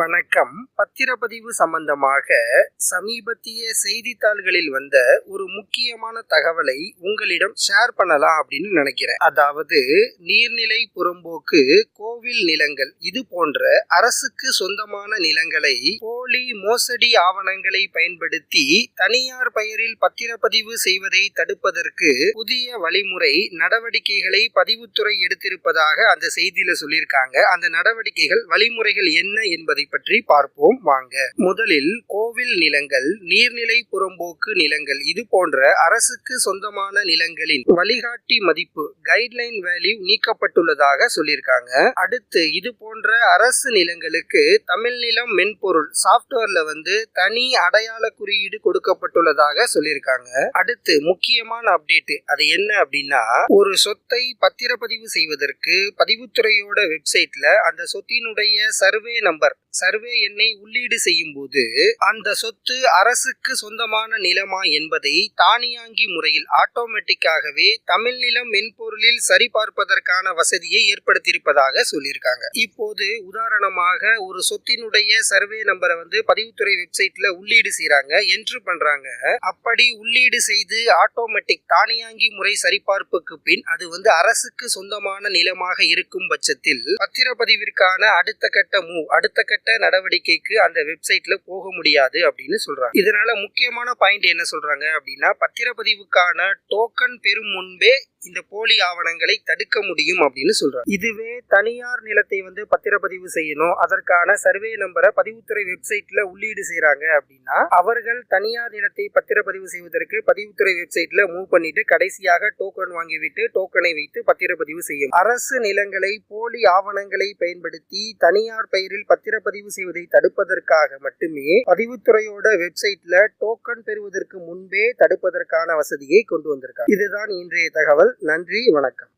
வணக்கம். பத்திரப்பதிவு சம்பந்தமாக சமீபத்திய செய்தித்தாள்களில் வந்த ஒரு முக்கியமான தகவலை உங்களிடம் ஷேர் பண்ணலாம் அப்படின்னு நினைக்கிறேன். அதாவது நீர்நிலை புறம்போக்கு கோவில் நிலங்கள் இது போன்ற அரசுக்கு சொந்தமான நிலங்களை போலி மோசடி ஆவணங்களை பயன்படுத்தி தனியார் பெயரில் பத்திரப்பதிவு செய்வதை தடுப்பதற்கு புதிய வழிமுறை நடவடிக்கைகளை பதிவுத்துறை எடுத்திருப்பதாக அந்த செய்தியில சொல்லியிருக்காங்க. அந்த நடவடிக்கைகள் வழிமுறைகள் என்ன என்பதை பற்றி பார்ப்போம். வாங்க. முதலில் கோவில் நிலங்கள் நீர்நிலை புறம்போக்கு நிலங்கள் இது போன்ற அரசுக்கு சொந்தமான நிலங்களின் வழிகாட்டி மதிப்பு கைட்லைன் வேல்யூ நீக்கப்பட்டுள்ளதாக சொல்லியிருக்காங்க. அடுத்து இது போன்ற அரசு நிலங்களுக்கு தமிழ் நிலம் மென்பொருள் சாஃப்ட்வேர்ல வந்து தனி அடையாள குறியீடு கொடுக்கப்பட்டுள்ளதாக சொல்லியிருக்காங்க. அடுத்து முக்கியமான அப்டேட் அது என்ன அப்படின்னா ஒரு சொத்தை பத்திரப்பதிவு செய்வதற்கு பதிவுத்துறையோட வெப்சைட்ல அந்த சொத்தினுடைய சர்வே நம்பர் சர்வே எண்ணை உள்ளீடு செய்யும் போது அந்த சொத்து அரசுக்கு சொந்தமான நிலமா என்பதை தானியாங்கி முறையில் ஆட்டோமேட்டிக்காகவே தமிழ் நிலம் பொருளில் சரிபார்ப்பதற்கான வசதியை ஏற்படுத்தியிருப்பதாக சொல்லியிருக்காங்க. இப்போது உதாரணமாக ஒரு சொத்தினுடைய சர்வே நம்பரை வந்து பதிவுத்துறை வெப்சைட்ல உள்ளீடு செய்யறாங்க என்ட்ரு பண்றாங்க. அப்படி உள்ளீடு செய்து ஆட்டோமேட்டிக் தானியாங்கி முறை சரிபார்ப்புக்கு பின் அது வந்து அரசுக்கு சொந்தமான நிலமாக இருக்கும் பட்சத்தில் பத்திரப்பதிவிற்கான அடுத்த கட்ட மூவ் அடுத்த கட்ட நடவடிக்கைக்கு அந்த வெப்சைட்ல போக முடியாது அப்படின்னு சொல்றாங்க. இதனால முக்கியமான பாயிண்ட் என்ன சொல்றாங்க அப்படின்னா பத்திரப்பதிவுக்கான டோக்கன் பெறும் முன்பே இந்த போலி ஆவணங்களை தடுக்க முடியும் அப்படின்னு சொல்றாரு இதுவே தனியார் நிலத்தை வந்து பத்திரப்பதிவு செய்யணும். அதற்கான சர்வே நம்பரை பதிவுத்துறை வெப்சைட்ல உள்ளீடு செய்யறாங்க அப்படின்னா அவர்கள் தனியார் நிலத்தை பத்திரப்பதிவு செய்வதற்கு பதிவுத்துறை வெப்சைட்ல மூவ் பண்ணிட்டு கடைசியாக டோக்கன் வாங்கிவிட்டு டோக்கனை வைத்து பத்திரப்பதிவு செய்யும் அரசு நிலங்களை போலி ஆவணங்களை பயன்படுத்தி தனியார் பெயரில் பத்திரப்பதிவு செய்வதை தடுப்பதற்காக மட்டுமே பதிவுத்துறையோட வெப்சைட்ல டோக்கன் பெறுவதற்கு முன்பே தடுப்பதற்கான வசதியை கொண்டு வந்திருக்காங்க. இதுதான் இன்றைய தகவல். நன்றி வணக்கம்.